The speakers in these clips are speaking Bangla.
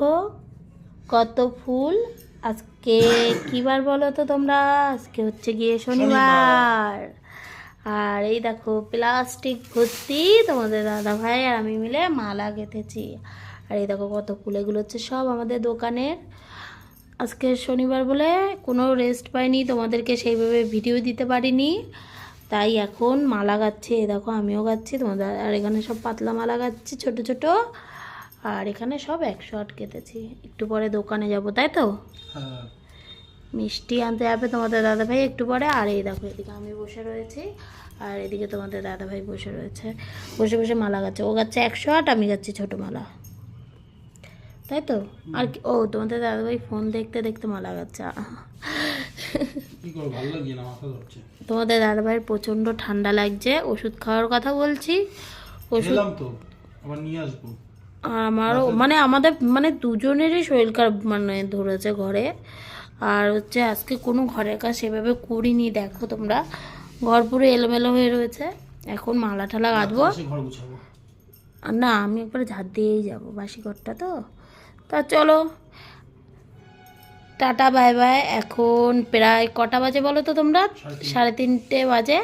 দেখো কত ফুল। আজকে কি বার বলো তো তোমরা? আজকে হচ্ছে গিয়ে শনিবার। আর এই দেখো প্লাস্টিক ভর্তি তোমাদের দাদা ভাই আর আমি মিলে মালা গেঁথেছি। আর এই দেখো কত ফুল, এগুলো হচ্ছে সব আমাদের দোকানের। আজকে শনিবার বলে কোনো রেস্ট পাইনি, তোমাদেরকে সেইভাবে ভিডিও দিতে পারিনি। তাই এখন মালা গাচ্ছি দেখো আমিও গাচ্ছি, তোমাদের আর এখানে সব পাতলা মালা গাচ্ছি, ছোট ছোট। আর এখানে সব একশো আট কেটেছি। একটু পরে দোকানে যাব তাই তো? হ্যাঁ। মিষ্টি আনতে যাবে তোমাদের দাদাভাই একটু পরে। আর এই দেখো এদিকে আমি বসে রয়েছি। আর এদিকে তোমাদের দাদাভাই বসে রয়েছে। বসে বসে মালা গাচ্ছে। ও গাচ্ছে একশো আট আমি গাচ্ছি ছোটো মালা। তাই তো? আর কি ও তোমাদের দাদাভাই ফোন দেখতে দেখতে মালা গাচ্ছে। ধরছে। তোমাদের দাদাভাইয়ের প্রচণ্ড ঠান্ডা লাগছে। ওষুধ খাওয়ার কথা বলছি। ওষুধ তো আবার নিয়ে আসব। আমারও মানে আমাদের মানে দুজনেরই শরীর খারাপ মানে ধরেছে ঘরে। আর হচ্ছে আজকে কোনো ঘরের কাজ সেভাবে করিনি দেখো তোমরা। ঘর পুরো এলোমেলো হয়ে রয়েছে। এখন মালা ঠালা গাঁথবো আর না আমি একবার ঝাড় দিয়েই যাব বাসি ঘরটা তো। তা চলো। Tata bye bye. এখন প্রায় কটা বাজে বলো তো তোমরা? সাড়ে তিনটে বাজে।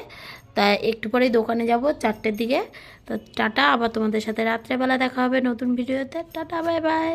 তাই একটু পরেই দোকানে যাব চারটের দিকে। তো টাটা, আবার তোমাদের সাথে রাত্রেবেলা দেখা হবে নতুন ভিডিওতে। Tata, bye bye.